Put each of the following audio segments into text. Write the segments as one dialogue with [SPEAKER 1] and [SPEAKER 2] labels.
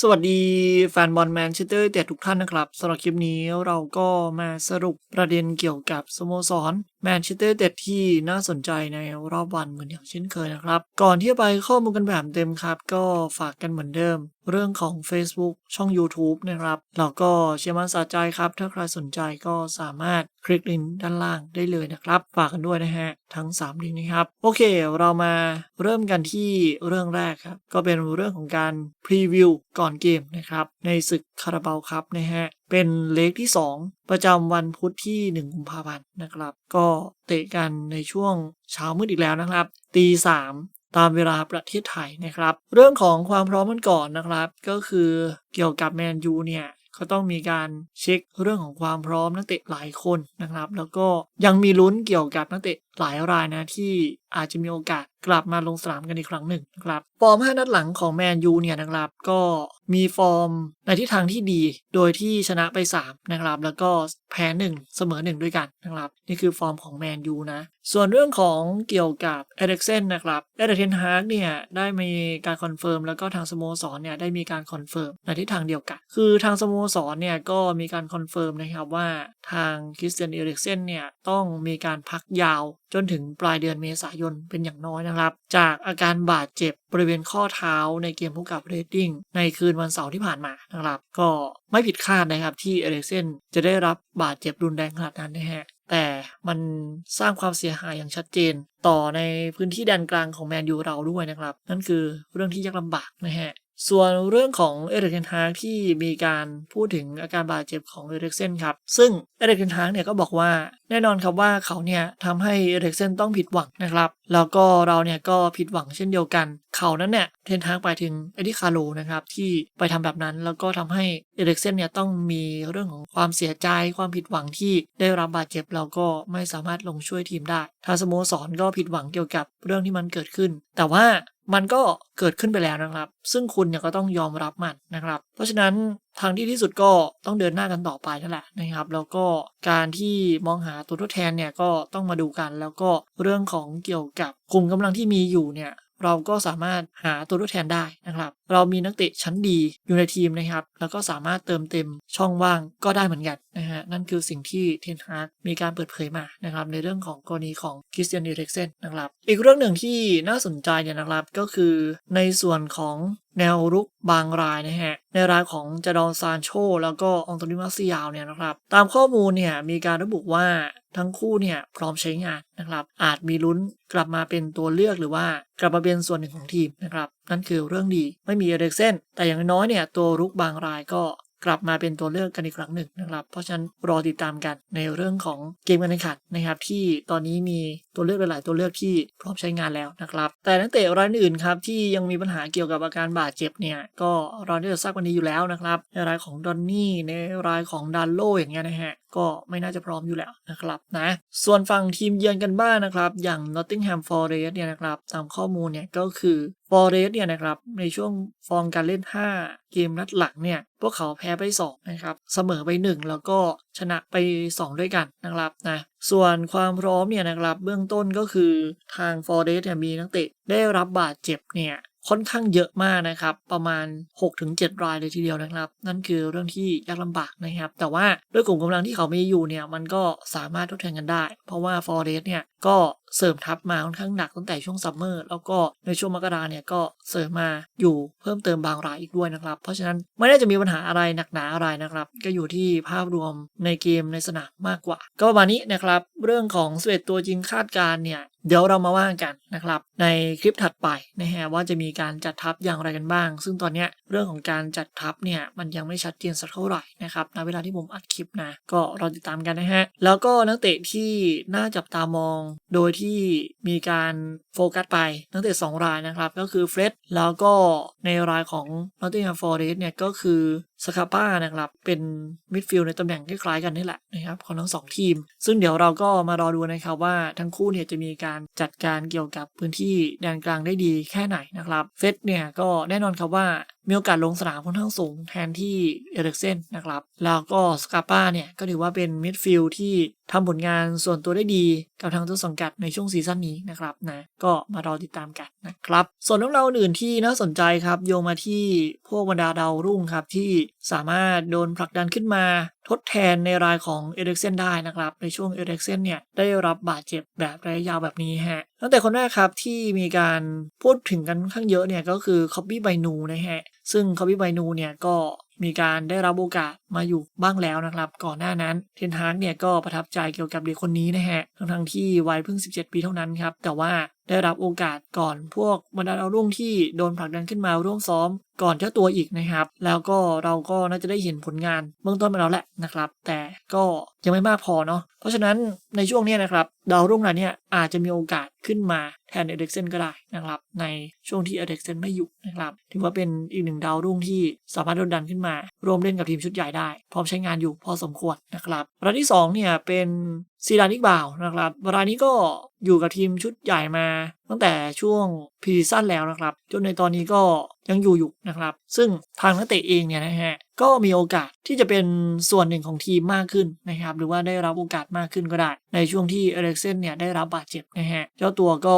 [SPEAKER 1] สวัสดีแฟนบอลแมนเชสเตอร์เต็ดทุกท่านนะครับสำหรับคลิปนี้เราก็มาสรุปประเด็นเกี่ยวกับสโมสร แมนเชสเตอร์เต็ดที่น่าสนใจในรอบวันเหมือนอย่างเช่นเคยนะครับ ก่อนที่จะไปข้อมูลกันแบบเต็มครับ ก็ฝากกันเหมือนเดิม เรื่องของ Facebook ช่อง YouTube นะครับ แล้วก็เชื่อมั่นสาใจครับ ถ้าใครสนใจก็สามารถคลิกลิงก์ด้านล่างได้เลยนะครับ ฝากกันด้วยนะฮะ ทั้ง 3 ลิงก์นะครับ โอเค เรามาเริ่มกันที่เรื่องแรกครับ ก็เป็นเรื่องของการพรีวิวก่อนเกมนะครับ ในศึกคาราบาวครับนะฮะเป็นเลกที่ 2 ประจำวันพุธที่ 1 กุมภาพันธ์นะครับ ก็เตะกันในช่วงเช้ามืดอีกแล้วนะครับตีสามตามเวลาประเทศไทยนะครับ เรื่องของความพร้อมมันก่อนนะครับ ก็คือเกี่ยวกับแมนยูเนี่ยก็ต้องมีการเช็คเรื่องของความพร้อมนักเตะหลายคนนะครับ แล้วก็ยังมีลุ้นเกี่ยวกับนักเตะหลายรายนะที่ อาจจะมีโอกาสกลับมาลงสนามกันอีกครั้งหนึ่งนะครับ ฟอร์ม 5 นัดหลังของแมนยูเนี่ยนะครับ ก็มีฟอร์มในทิศทางที่ดี โดยที่ชนะไป 3 นะครับ แล้วก็แพ้ 1 เสมอ 1 ด้วยกันนะครับ นี่คือฟอร์มของแมนยูนะ ส่วนเรื่องของเกี่ยวกับเอเด็กเซนนะครับ เอเดเทนฮาร์กเนี่ยได้มีการคอนเฟิร์มแล้วก็ทางสโมสรเนี่ยได้มีการคอนเฟิร์มในทิศทางเดียวกัน คือทางสโมสรเนี่ยก็มีการคอนเฟิร์มนะครับว่าทางคริสเตียนเอเด็กเซนเนี่ยต้องมีการพักยาวจนถึงปลายเดือนเมษายนเป็นอย่างน้อยนะครับ จากอาการบาดเจ็บบริเวณข้อเท้าในเกมพบกับเรดดิ้งในคืนวันเสาร์ที่ผ่านมานะครับ ก็ไม่ผิดคาดนะครับที่เอเล็กเซนจะได้รับบาดเจ็บรุนแรงขนาดนั้นนะฮะแต่มันสร้างความเสียหายอย่างชัดเจน ต่อในพื้นที่แดนกลางของแมนยูเราด้วยนะครับ นั่นคือเรื่องที่ยากลำบากนะฮะ ส่วนเรื่องของเอเดกเทนฮากที่มีการพูดถึงอาการบาดเจ็บของเอเดกเซนครับ ซึ่งเอเดกเทนฮากเนี่ยก็บอกว่าแน่นอนครับว่าเขาเนี่ยทำให้เอเดกเซนต้องผิดหวังนะครับ แล้วก็เราเนี่ยก็ผิดหวังเช่นเดียวกัน เขานั้นเนี่ยเทนฮากไปถึงเอดิคาโลนะครับที่ไปทำแบบนั้นแล้วก็ทำให้เอเดกเซนเนี่ยต้องมีเรื่องของความเสียใจความผิดหวังที่ได้รับบาดเจ็บแล้วก็ไม่สามารถลงช่วยทีมได้ทางสโมสรก็ผิดหวังเกี่ยวกับเรื่องที่มันเกิดขึ้น แต่ว่า มันก็เกิดขึ้นไปแล้วนะครับ ซึ่งคุณเนี่ยก็ต้องยอมรับมันนะครับ เพราะฉะนั้นทางที่ที่สุดก็ต้องเดินหน้ากันต่อไปนั่นแหละนะครับ แล้วก็การที่มองหาตัวทดแทนเนี่ยก็ต้องมาดูกัน แล้วก็เรื่องของเกี่ยวกับกลุ่มกำลังที่มีอยู่เนี่ย เราก็สามารถหาตัวทดแทนได้นะครับ เรามีนักเตะชั้นดีอยู่ในทีมนะครับ แล้วก็สามารถเติมเต็มช่องว่างก็ได้เหมือนกันนะฮะ นั่นคือสิ่งที่เทนฮาร์กมีการเปิดเผยมานะครับ ในเรื่องของกรณีของคริสเตียนดีเร็กเซนนะครับ อีกเรื่องหนึ่งที่น่าสนใจเนี่ยนะครับก็คือในส่วนของ แนวรุกบางรายนะฮะในรายของจดอนซานโชแล้วก็องโตนิมาซิยาวเนี่ยนะครับ ตามข้อมูลเนี่ยมีการระบุว่าทั้งคู่เนี่ยพร้อมใช้งานนะครับ อาจมีลุ้นกลับมาเป็นตัวเลือกหรือว่ากลับมาเป็นส่วนหนึ่งของทีมนะครับ นั่นคือเรื่องดีไม่มีเอเร็กเซนแต่อย่างน้อยเนี่ยตัวรุกบางรายก็ กลับมาเป็นตัวเลือกกันอีกครั้งหนึ่งนะครับ เพราะฉะนั้นรอติดตามกันในเรื่องของเกมการแข่งขันนะครับ ที่ตอนนี้มีตัวเลือกหลาย ๆ ตัวเลือกที่พร้อมใช้งานแล้วนะครับ แต่นักเตะรายอื่นครับที่ยังมีปัญหาเกี่ยวกับอาการบาดเจ็บเนี่ยก็ราได้จะทราบวันนี้อยู่แล้วนะครับในรายของดอนนี่ในรายของดันโลอย่างเงี้ยนะฮะก็ไม่น่าจะพร้อมอยู่แล้วนะครับนะส่วนฝั่งทีมเยือนกันบ้างนะครับ อย่าง Nottingham Forest เนี่ยนะครับ ตามข้อมูลเนี่ยก็คือ Forest เนี่ยนะครับในช่วงฟอร์มการเล่น 5 เกมนัดหลังเนี่ยพวกเขาแพ้ไป2นะครับเสมอไป 1 แล้วก็ชนะไป 2 ด้วยกันนะครับนะส่วนความพร้อมเนี่ยนะครับเบื้องต้นก็คือทาง Forest เนี่ยมีนักเตะได้รับบาดเจ็บเนี่ยค่อนข้างเยอะมากนะครับ ประมาณ 6-7 รายเลยทีเดียวนะครับ นั่นคือเรื่องที่ยากลำบากนะครับ แต่ว่าด้วยกลุ่มกำลังที่เขามีอยู่เนี่ยมันก็สามารถทดแทนกันได้ เพราะว่า Forest เนี่ย ก็เสริมทัพมาค่อนข้างหนักตั้งแต่ช่วงซัมเมอร์แล้วก็ในช่วงมกราเนี่ยก็เสริมมาอยู่เพิ่มเติมบางรายอีกด้วยนะครับ เพราะฉะนั้นไม่ได้จะมีปัญหาอะไรหนักหนาอะไรนะครับ ก็อยู่ที่ภาพรวมในเกมในสนามมากกว่า ก็ประมาณนี้นะครับ เรื่องของสเวตตัวจริงคาดการเนี่ยเดี๋ยวเรามาว่ากันนะครับ ในคลิปถัดไปนะฮะว่าจะมีการจัดทัพอย่างไรกันบ้าง ซึ่งตอนนี้เรื่องของการจัดทัพเนี่ยมันยังไม่ชัดเจนสักเท่าไหร่นะครับในเวลาที่ผมอัดคลิปนะก็รอติดตามกันนะฮะแล้วก็นักเตะที่น่าจับตามองโดยที่มีการโฟกัสไปตั้งแต่2รายนะครับ ก็คือเฟร็ดแล้วก็ในรายของ Nottingham Forest เนี่ยก็คือสคาป้านะครับ เป็นมิดฟิลด์ในตำแหน่งคล้ายๆกันนี่แหละนะครับของทั้งสองทีม ซึ่งเดี๋ยวเราก็มารอดูนะครับว่าทั้งคู่เนี่ยจะมีการจัดการเกี่ยวกับพื้นที่แดนกลางได้ดีแค่ไหนนะครับเฟสเนี่ยก็แน่นอนครับว่ามีโอกาสลงสนามค่อนข้างสูงแทนที่เอริกเซนนะครับ แล้วก็สกาป้าเนี่ยก็ถือว่าเป็นมิดฟิลด์ที่ทำผลงานส่วนตัวได้ดีกับทางต้นสังกัดในช่วงซีซั่นนี้นะครับนะก็มารอติดตามกันนะครับ ส่วนเรื่องราวอื่นที่น่าสนใจครับโยงมาที่พวกบรรดาดาวรุ่งครับที่สามารถโดนผลักดันขึ้นมาทดแทนในรายของเอริกเซนได้นะครับ ในช่วงเอริกเซนเนี่ยได้รับบาดเจ็บแบบระยะยาวแบบนี้ฮะตั้งแต่คนแรกครับที่มีการพูดถึงกันข้างเยอะเนี่ยก็คือคอบบี้ไบนูนะฮะซึ่งคอบบี้ไบนูเนี่ยก็มีการได้รับโอกาสมาอยู่บ้างแล้วนะครับ ก่อนหน้านั้นเทนฮากเนี่ยก็ประทับใจเกี่ยวกับเด็กคนนี้นะฮะทั้งทั้งๆที่วัยเพิ่ง 17 ปีเท่านั้นครับแต่ว่าได้รับโอกาสก่อนพวกบรรดาดารุ่งที่โดนผลักดันขึ้นมาร่วมซ้อม ก่อนเจ้าตัวอีกนะครับ แล้วก็เราก็น่าจะได้เห็นผลงานเบื้องต้นมาแล้วแหละนะครับ แต่ก็ยังไม่มากพอเนาะเพราะฉะนั้นในช่วงนี้นะครับดาวรุ่งรายเนี้ยอาจจะมีโอกาสขึ้นมาแทนเอเด็กเซนก็ได้นะครับ ในช่วงที่เอเด็กเซนไม่อยู่นะครับ ถือว่าเป็นอีกหนึ่งดาวรุ่งที่สามารถโดนดันขึ้นมา ร่วมเล่นกับทีมชุดใหญ่ได้ พร้อมใช้งานอยู่พอสมควรนะครับรายที่สองเนี่ยเป็น ซีดานิกบาวนะครับเวลานี้ก็อยู่กับทีมชุดใหญ่มา ตั้งแต่ช่วงพรีซีซั่นแล้วนะครับ จนในตอนนี้ก็ยังอยู่อยู่นะครับ ซึ่งทางนักเตะเองเนี่ยนะฮะ ก็มีโอกาสที่จะเป็นส่วนหนึ่งของทีมมากขึ้นนะครับ หรือว่าได้รับโอกาสมากขึ้นก็ได้ ในช่วงที่เอเล็กเซนเนี่ยได้รับบาดเจ็บนะฮะเจ้าตัวก็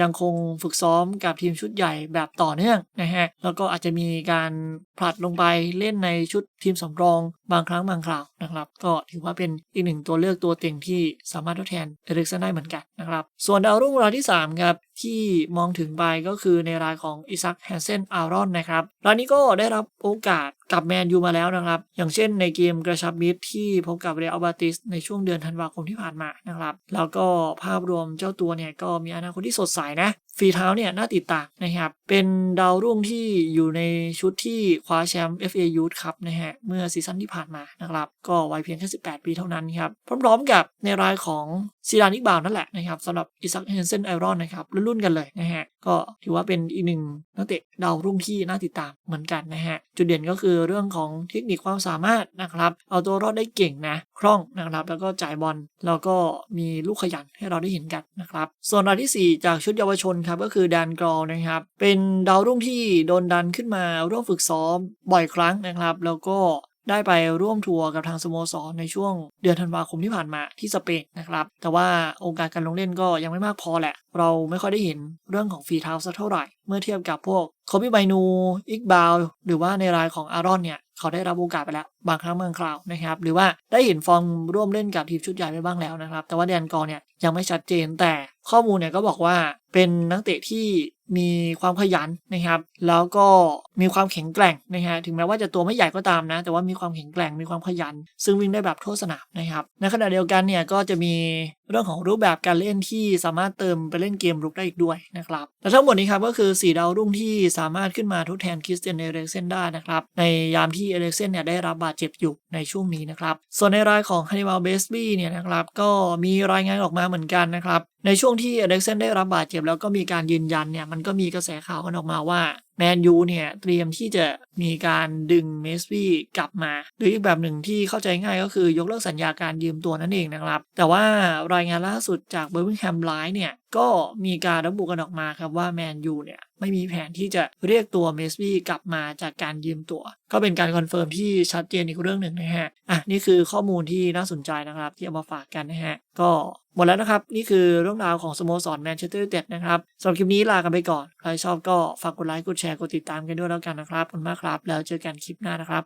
[SPEAKER 1] ยังคงฝึกซ้อมกับทีมชุดใหญ่แบบต่อเนื่องนะฮะแล้วก็อาจจะมีการผลัดลงไปเล่นในชุดทีมสำรองบางครั้งบางคราวนะครับ ก็ถือว่าเป็นอีกหนึ่งตัวเลือกตัวเต็งที่สามารถทดแทนเอเล็กเซนได้เหมือนกันนะครับ ส่วนดาวรุ่งรายที่ 3 ครับ ที่มองถึงไปก็คือในรายของอิซักแฮนเซนอารอนนะครับรายนี้ก็ได้รับโอกาสกับแมนยูมาแล้วนะครับ อย่างเช่นในเกมกระชับมิตรที่พบกับเรอัลบาติสในช่วงเดือนธันวาคมที่ผ่านมานะครับ แล้วก็ภาพรวมเจ้าตัวเนี่ยก็มีอนาคตที่สดใสนะ ฝีเท้าเนี่ยน่าติดตามนะครับ เป็นดาวรุ่งที่อยู่ในชุดที่คว้าแชมป์ FA Youth Cup นะฮะ เมื่อซีซั่นที่ผ่านมานะครับ ก็วัยเพียงแค่ 18 ปีเท่านั้นครับ พร้อมๆกับในรายของซีดานิกบาวนั่นแหละนะครับสำหรับอิซักเฮนเซนไอรอนนะครับรุ่นๆกันเลยนะฮะ ก็ถือว่าเป็นอีกหนึ่งนักเตะดาวรุ่งที่น่าติดตามเหมือนกันนะฮะ จุดเด่นก็คือเรื่องของเทคนิคความสามารถนะครับ เอาตัวรอดได้เก่งนะคล่องนะครับแล้วก็จ่ายบอลแล้วก็มีลูกขยันให้เราได้เห็นกันนะครับส่วนรายที่ 4 จากชุดเยาวชนครับก็คือแดนกรอลนะครับ เป็นดาวรุ่งที่โดนดันขึ้นมาร่วมฝึกซ้อมบ่อยครั้งนะครับ แล้วก็ ได้ไปร่วมทัวร์กับทางสโมสรในช่วงเดือนธันวาคมที่ผ่านมาที่สเปนนะครับ แต่ว่าโอกาสการลงเล่นก็ยังไม่มากพอแหละ เราไม่ค่อยได้เห็นเรื่องของฝีเท้าสักเท่าไหร่ เมื่อเทียบกับพวกโคบิไบนู อิกบาว หรือว่าในรายของอารอนเนี่ย เขาได้รับโอกาสไปแล้ว บางครั้งบางคราวนะครับ หรือว่าได้เห็นฟอร์มร่วมเล่นกับทีมชุดใหญ่ไปบ้างแล้วนะครับ แต่ว่าแดนกอร์เนี่ยยังไม่ชัดเจนแต่ข้อมูลเนี่ยก็บอกว่าเป็นนักเตะที่ มีความขยันนะครับ แล้วก็มีความแข็งแกร่งนะฮะถึงแม้ว่าจะตัวไม่ใหญ่ก็ตามนะ แต่ว่ามีความแข็งแกร่งมีความขยัน ซึ่งวิ่งได้แบบทั่วสนามนะครับในขณะเดียวกันเนี่ยก็จะมีเรื่องของรูปแบบการเล่นที่สามารถเติมไปเล่นเกมรุกได้อีกด้วยนะครับและทั้งหมดนี้ครับก็คือ 4 ดาวรุ่งที่สามารถขึ้นมาทดแทนคริสเตียนเอเล็กเซนได้นะครับ ในยามที่เอเล็กเซนเนี่ยได้รับบาดเจ็บอยู่ในช่วงนี้นะครับ ส่วนในรายของฮันนิบาลเบสบี้เนี่ยนะครับก็มีรายงานออกมาเหมือนกันนะครับในช่วงที่เอเล็กเซนได้รับบาดเจ็บแล้วก็มีการยืนยันเนี่ยมันก็มีกระแสข่าวกันออกมาว่าแมนยูเนี่ยเตรียมที่จะมีการดึงเมสซี่กลับมา หรืออีกแบบหนึ่งที่เข้าใจง่ายก็คือยกเลิกสัญญาการยืมตัวนั่นเองนะครับ แต่ว่ารายงานล่าสุดจากเบอร์มิงแฮมไลน์เนี่ย ก็มีการระบุกันออกมาครับว่าแมนยูเนี่ยไม่มีแผนที่จะเรียกตัวเมสบี้กลับมาจากการยืมตัว ก็เป็นการคอนเฟิร์มที่ชัดเจนอีกเรื่องหนึ่งนะฮะอะนี่คือข้อมูลที่น่าสนใจนะครับ ที่เอามาฝากกันนะฮะก็หมดแล้วนะครับ นี่คือเรื่องราวของสโมสรแมนเชสเตอร์ยูไนเต็ดนะครับสำหรับคลิปนี้ลากันไปก่อน ใครชอบก็ฝากกดไลค์กดแชร์กดติดตามกันด้วยแล้วกันนะครับขอบคุณมากครับ แล้วเจอกันคลิปหน้านะครับ